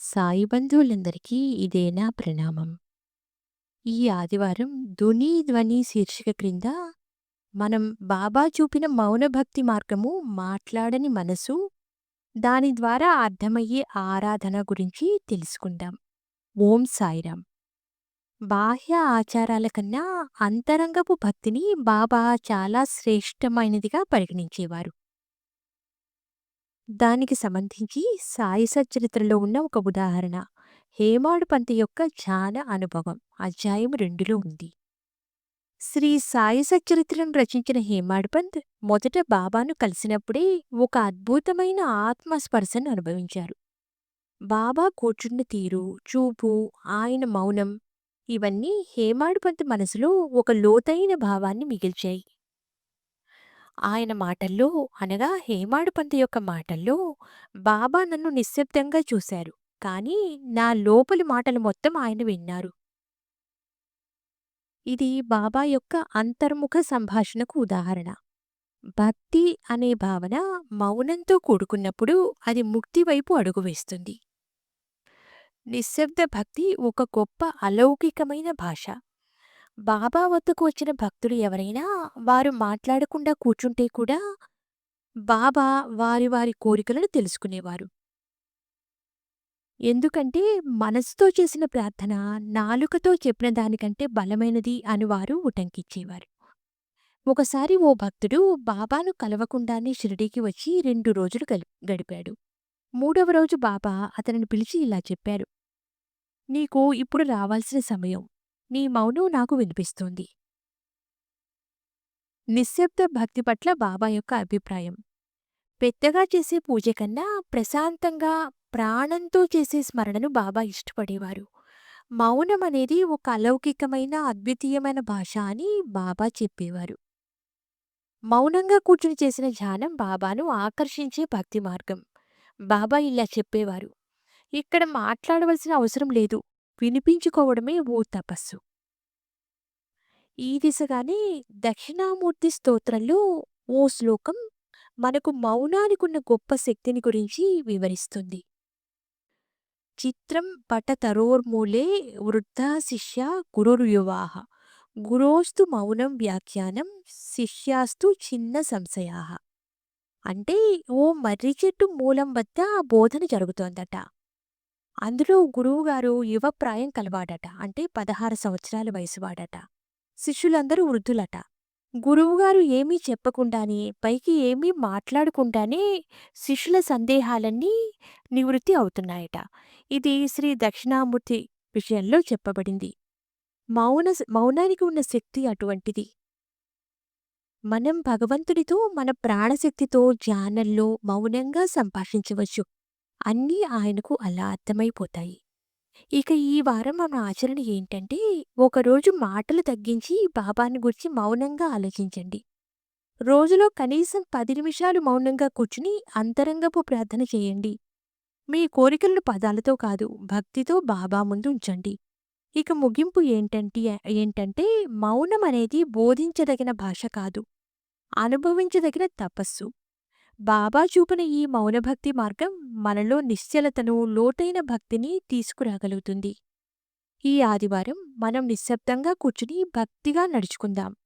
సాయి బంధువులందరికీ ఇదే నా ప్రణామం. ఈ ఆదివారం 'ధుని ధ్వని' శీర్షిక క్రింద మనం బాబా చూపిన మౌన భక్తి మార్గము, మాట్లాడని మనసు, దాని ద్వారా అర్థమయ్యే ఆరాధన గురించి తెలుసుకుందాం. ఓం సాయిరాం. బాహ్య ఆచారాల కన్నా అంతరంగపు భక్తిని బాబా చాలా శ్రేష్టమైనదిగా పరిగణించేవారు. దానికి సంబంధించి సాయి సచ్చరిత్రలో ఉన్న ఒక ఉదాహరణ హేమాడు పంత యొక్క ధ్యాన అనుభవం అధ్యాయం రెండులో ఉంది. శ్రీ సాయి సచ్చరిత్రను రచించిన హేమాడు పంత్ మొదట బాబాను కలిసినప్పుడే ఒక అద్భుతమైన ఆత్మస్పర్శను అనుభవించారు. బాబా కూర్చున్న తీరు, చూపు, ఆయన మౌనం ఇవన్నీ హేమాడు పంత్ మనసులో ఒక లోతైన భావాన్ని మిగిల్చాయి. ఆయన మాటల్లో అనగా హేమాడుపంత యొక్క మాటల్లో బాబా నన్ను నిశ్శబ్దంగా చూశారు. కానీ నా లోపలి మాటలు మొత్తం ఆయన విన్నారు. ఇది బాబా యొక్క అంతర్ముఖ సంభాషణకు ఉదాహరణ. భక్తి అనే భావన మౌనంతో కూడుకున్నప్పుడు అది ముక్తి వైపు అడుగు వేస్తుంది. నిశ్శబ్ద భక్తి ఒక గొప్ప అలౌకికమైన భాష. బాబా వద్దకు వచ్చిన భక్తులు ఎవరైనా వారు మాట్లాడకుండా కూర్చుంటే కూడా బాబా వారి వారి కోరికలను తెలుసుకునేవారు. ఎందుకంటే మనసుతో చేసిన ప్రార్థన నాలుకతో చెప్పిన దానికంటే బలమైనది అని వారు ఉటంకిచ్చేవారు ఒకసారి ఓ భక్తుడు బాబాను కలవకుండానే షిరిడీకి వచ్చి రెండు రోజులు గడిపాడు. మూడవ రోజు బాబా అతనిని పిలిచి ఇలా చెప్పారు. నీకు ఇప్పుడు రావాల్సిన సమయం. నీ మౌనం నాకు వినిపిస్తోంది. నిశ్శబ్ద భక్తి పట్ల బాబా యొక్క అభిప్రాయం. పెద్దగా చేసే పూజ కన్నా ప్రశాంతంగా ప్రాణంతో చేసే స్మరణను బాబా ఇష్టపడేవారు. మౌనం అనేది ఒక అలౌకికమైన అద్వితీయమైన భాష అని బాబా చెప్పేవారు. మౌనంగా కూర్చుని చేసిన ధ్యానం బాబాను ఆకర్షించే భక్తి మార్గం. బాబా ఇలా చెప్పేవారు. ఇక్కడ మాట్లాడవలసిన అవసరం లేదు. వినిపించుకోవడమే ఓ తపస్సు. ఈ దిశగానే దక్షిణామూర్తి స్తోత్రంలో ఓ శ్లోకం మనకు మౌనానికున్న గొప్ప శక్తిని గురించి వివరిస్తుంది. చిత్రం పటతరోర్మూలే వృద్ధా శిష్య గురుర్యువాః గురోస్తు మౌనం వ్యాఖ్యానం శిష్యాస్తు చిన్న సంశయా అంటే ఓ మర్రి చెట్టు మూలం వద్ద బోధన జరుగుతోందట. అందులో గురువుగారు యువప్రాయం కలవాడట. అంటే పదహారు సంవత్సరాల వయసువాడట. శిష్యులందరూ వృద్ధులట. గురువుగారు ఏమీ చెప్పకుండానే పైకి ఏమీ మాట్లాడకుండానే శిష్యుల సందేహాలన్నీ నివృత్తి అవుతున్నాయట. ఇది శ్రీ దక్షిణామూర్తి విషయంలో చెప్పబడింది. మౌన మౌనానికి ఉన్న శక్తి అటువంటిది. మనం భగవంతుడితో మన ప్రాణశక్తితో ధ్యానంలో మౌనంగా సంభాషించవచ్చు. అన్నీ ఆయనకు అలా అర్థమైపోతాయి. ఇక ఈ వారం మన ఆచరణ ఏంటంటే ఒకరోజు మాటలు తగ్గించి బాబాను గురించి మౌనంగా ఆలోచించండి. రోజులో కనీసం పది నిమిషాలు మౌనంగా కూర్చుని అంతరంగపు ప్రార్థన చేయండి. మీ కోరికలను పదాలతో కాదు భక్తితో బాబా ముందు ఉంచండి. ఇక ముగింపు ఏంటంటే ఏంటంటే మౌనం అనేది బోధించదగిన భాష కాదు. అనుభవించదగిన తపస్సు. బాబా చూపిన ఈ మౌనభక్తి మార్గం మనలో నిశ్చలతను, లోతైన భక్తిని తీసుకురాగలుగుతుంది. ఈ ఆదివారం మనం నిశ్శబ్దంగా కూర్చుని భక్తిగా నడుచుకుందాం.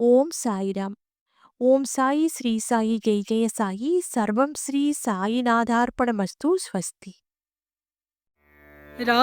ఓం సాయిరాం. ఓం సాయి శ్రీ సాయి జయ జయ సాయి సర్వం శ్రీ సాయినాథార్పణమస్తు స్వస్తి. రా